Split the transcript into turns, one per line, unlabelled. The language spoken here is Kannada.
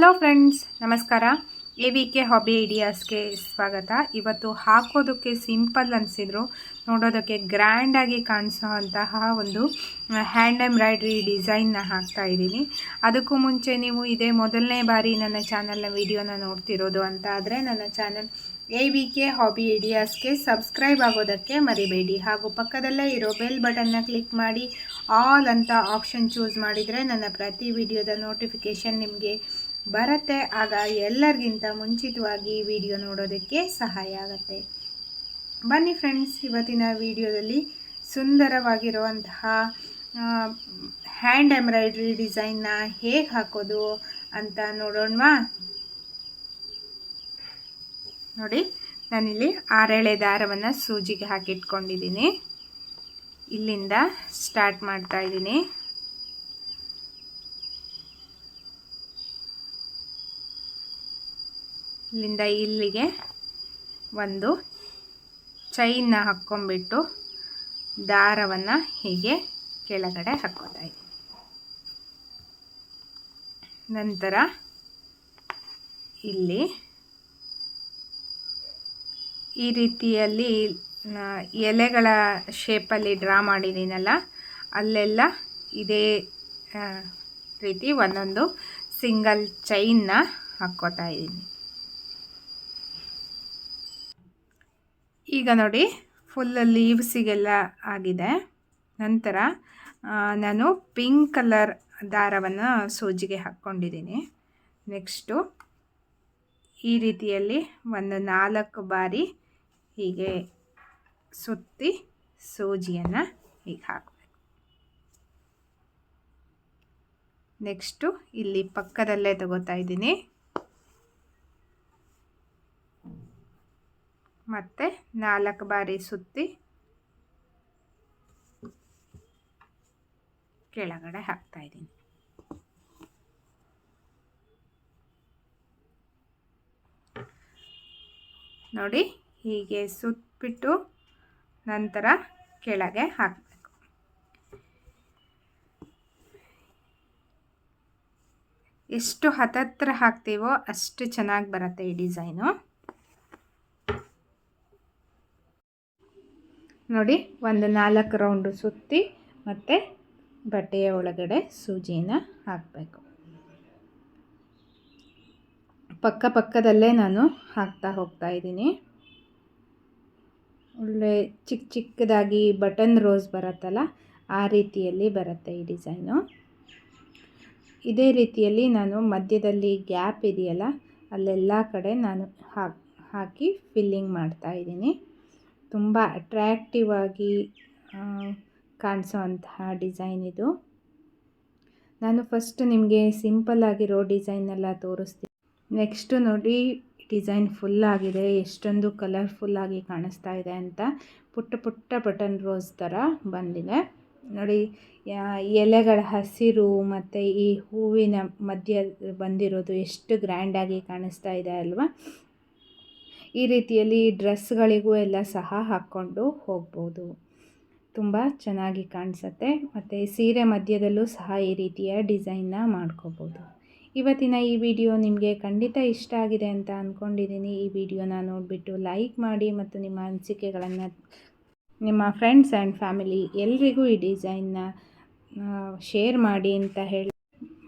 ಹಲೋ ಫ್ರೆಂಡ್ಸ್ ನಮಸ್ಕಾರ. ಎ ವಿ ಕೆ ಹಾಬಿ ಐಡಿಯಾಸ್ಗೆ ಸ್ವಾಗತ. ಇವತ್ತು ಹಾಕೋದಕ್ಕೆ ಸಿಂಪಲ್ ಅನಿಸಿದ್ರು. ನೋಡೋದಕ್ಕೆ ಗ್ರ್ಯಾಂಡಾಗಿ ಕಾಣಿಸೋ ಅಂತಹ ಒಂದು ಹ್ಯಾಂಡ್ ಎಂಬ್ರಾಯ್ಡ್ರಿ ಡಿಸೈನ್ನ ಹಾಕ್ತಾ ಇದ್ದೀನಿ. ಅದಕ್ಕೂ ಮುಂಚೆ ನೀವು ಇದೇ ಮೊದಲನೇ ಬಾರಿ ನನ್ನ ಚಾನಲ್ನ ವಿಡಿಯೋನ ನೋಡ್ತಿರೋದು ಅಂತ ಆದರೆ ನನ್ನ channel A V K hobby ಐಡಿಯಾಸ್ಗೆ subscribe ಆಗೋದಕ್ಕೆ ಮರಿಬೇಡಿ. ಹಾಗೂ ಪಕ್ಕದಲ್ಲೇ ಇರೋ ಬೆಲ್ ಬಟನ್ನ ಕ್ಲಿಕ್ ಮಾಡಿ. ಆಲ್ ಅಂತ ಆಪ್ಷನ್ ಚೂಸ್ ಮಾಡಿದರೆ ನನ್ನ ಪ್ರತಿ ವಿಡಿಯೋದ ನೋಟಿಫಿಕೇಷನ್ ನಿಮಗೆ ಬರುತ್ತೆ. ಆಗ ಎಲ್ಲರಿಗಿಂತ ಮುಂಚಿತವಾಗಿ ವಿಡಿಯೋ ನೋಡೋದಕ್ಕೆ ಸಹಾಯ ಆಗುತ್ತೆ. ಬನ್ನಿ ಫ್ರೆಂಡ್ಸ್ ಇವತ್ತಿನ ವಿಡಿಯೋದಲ್ಲಿ ಸುಂದರವಾಗಿರುವಂತಹ ಹ್ಯಾಂಡ್ ಎಂಬ್ರಾಯ್ಡ್ರಿ ಡಿಸೈನ್ನ ಹೇಗೆ ಹಾಕೋದು ಅಂತ ನೋಡೋಣವಾ? ನೋಡಿ, ನಾನಿಲ್ಲಿ ಆರೇಳೆ ದಾರವನ್ನು ಸೂಜಿಗೆ ಹಾಕಿಟ್ಕೊಂಡಿದ್ದೀನಿ. ಇಲ್ಲಿಂದ ಸ್ಟಾರ್ಟ್ ಮಾಡ್ತಾ ಇದ್ದೀನಿ. ಇಲ್ಲಿಂದ ಇಲ್ಲಿಗೆ ಒಂದು ಚೈನ್ನ ಹಾಕ್ಕೊಂಬಿಟ್ಟು ದಾರವನ್ನು ಹೀಗೆ ಕೆಳಗಡೆ ಹಾಕ್ಕೋತಾ ನಂತರ ಇಲ್ಲಿ ಈ ರೀತಿಯಲ್ಲಿ ಎಲೆಗಳ ಶೇಪಲ್ಲಿ ಡ್ರಾ ಮಾಡಿದ್ದೀನಲ್ಲ, ಅಲ್ಲೆಲ್ಲ ಇದೇ ರೀತಿ ಒಂದೊಂದು ಸಿಂಗಲ್ ಚೈನ್ನ ಹಾಕ್ಕೋತಾ ಇದ್ದೀನಿ. ಈಗ ನೋಡಿ ಫುಲ್ ಲೀವ್ಸಿಗೆಲ್ಲ ಆಗಿದೆ. ನಂತರ ನಾನು ಪಿಂಕ್ ಕಲರ್ ದಾರವನ್ನು ಸೂಜಿಗೆ ಹಾಕ್ಕೊಂಡಿದ್ದೀನಿ. ನೆಕ್ಸ್ಟು ಈ ರೀತಿಯಲ್ಲಿ ಒಂದು ನಾಲ್ಕು ಬಾರಿ ಹೀಗೆ ಸುತ್ತಿ ಸೂಜಿಯನ್ನು ಹೀಗೆ ಹಾಕಬೇಕು. ನೆಕ್ಸ್ಟು ಇಲ್ಲಿ ಪಕ್ಕದಲ್ಲೇ ತಗೋತಾ ಇದ್ದೀನಿ. ಮತ್ತು ನಾಲ್ಕು ಬಾರಿ ಸುತ್ತಿ ಕೆಳಗಡೆ ಹಾಕ್ತಾ ಇದ್ದೀನಿ. ನೋಡಿ ಹೀಗೆ ಸುತ್ತಿಬಿಟ್ಟು ನಂತರ ಕೆಳಗೆ ಹಾಕಬೇಕು. ಎಷ್ಟು ಹತ್ತತ್ರ ಹಾಕ್ತೀವೋ ಅಷ್ಟು ಚೆನ್ನಾಗಿ ಬರುತ್ತೆ ಈ ಡಿಸೈನು. ನೋಡಿ, ಒಂದು ನಾಲ್ಕು ರೌಂಡು ಸುತ್ತಿ ಮತ್ತು ಬಟ್ಟೆಯ ಒಳಗಡೆ ಸೂಜಿನ ಹಾಕಬೇಕು. ಪಕ್ಕ ಪಕ್ಕದಲ್ಲೇ ನಾನು ಹಾಕ್ತಾ ಹೋಗ್ತಾ ಇದ್ದೀನಿ. ಒಳ್ಳೆ ಚಿಕ್ಕ ಚಿಕ್ಕದಾಗಿ ಬಟನ್ ರೋಸ್ ಬರುತ್ತಲ್ಲ, ಆ ರೀತಿಯಲ್ಲಿ ಬರುತ್ತೆ ಈ ಡಿಸೈನು. ಇದೇ ರೀತಿಯಲ್ಲಿ ನಾನು ಮಧ್ಯದಲ್ಲಿ ಗ್ಯಾಪ್ ಇದೆಯಲ್ಲ, ಅಲ್ಲೆಲ್ಲ ಕಡೆ ನಾನು ಹಾಕಿ ಫಿಲ್ಲಿಂಗ್ ಮಾಡ್ತಾ ಇದ್ದೀನಿ. ತುಂಬ ಅಟ್ರ್ಯಾಕ್ಟಿವ್ ಆಗಿ ಕಾಣಿಸೋ ಅಂತಹ ಡಿಸೈನ್ ಇದು. ನಾನು ಫಸ್ಟ್ ನಿಮಗೆ ಸಿಂಪಲ್ ಆಗಿರೋ ಡಿಸೈನೆಲ್ಲ ತೋರಿಸ್ತೀನಿ. ನೆಕ್ಸ್ಟು ನೋಡಿ ಡಿಸೈನ್ ಫುಲ್ ಆಗಿದೆ, ಎಷ್ಟೊಂದು ಕಲರ್ಫುಲ್ಲಾಗಿ ಕಾಣಿಸ್ತಾ ಇದೆ ಅಂತ. ಪುಟ್ಟ ಪುಟ್ಟ ಬಟನ್ ರೋಸ್ ಥರ ಬಂದಿದೆ. ನೋಡಿ ಎಲೆಗಳ ಹಸಿರು ಮತ್ತು ಈ ಹೂವಿನ ಮಧ್ಯ ಬಂದಿರೋದು ಎಷ್ಟು ಗ್ರ್ಯಾಂಡಾಗಿ ಕಾಣಿಸ್ತಾ ಇದೆ ಅಲ್ವಾ? ಈ ರೀತಿಯಲ್ಲಿ ಡ್ರೆಸ್ಗಳಿಗೂ ಎಲ್ಲ ಸಹ ಹಾಕ್ಕೊಂಡು ಹೋಗ್ಬೋದು. ತುಂಬ ಚೆನ್ನಾಗಿ ಕಾಣಿಸುತ್ತೆ. ಮತ್ತು ಸೀರೆ ಮಧ್ಯದಲ್ಲೂ ಸಹ ಈ ರೀತಿಯ ಡಿಸೈನ್ನ ಮಾಡ್ಕೋಬೋದು. ಇವತ್ತಿನ ಈ ವಿಡಿಯೋ ನಿಮಗೆ ಖಂಡಿತ ಇಷ್ಟ ಆಗಿದೆ ಅಂತ ಅಂದ್ಕೊಂಡಿದ್ದೀನಿ ಈ ವಿಡಿಯೋನ ನೋಡಿಬಿಟ್ಟು ಲೈಕ್ ಮಾಡಿ ಮತ್ತು ನಿಮ್ಮ ಅನಿಸಿಕೆಗಳನ್ನು ನಿಮ್ಮ ಫ್ರೆಂಡ್ಸ್ ಆ್ಯಂಡ್ ಫ್ಯಾಮಿಲಿ ಎಲ್ರಿಗೂ ಈ ಡಿಸೈನ್ನ ಶೇರ್ ಮಾಡಿ ಅಂತ ಹೇಳಿ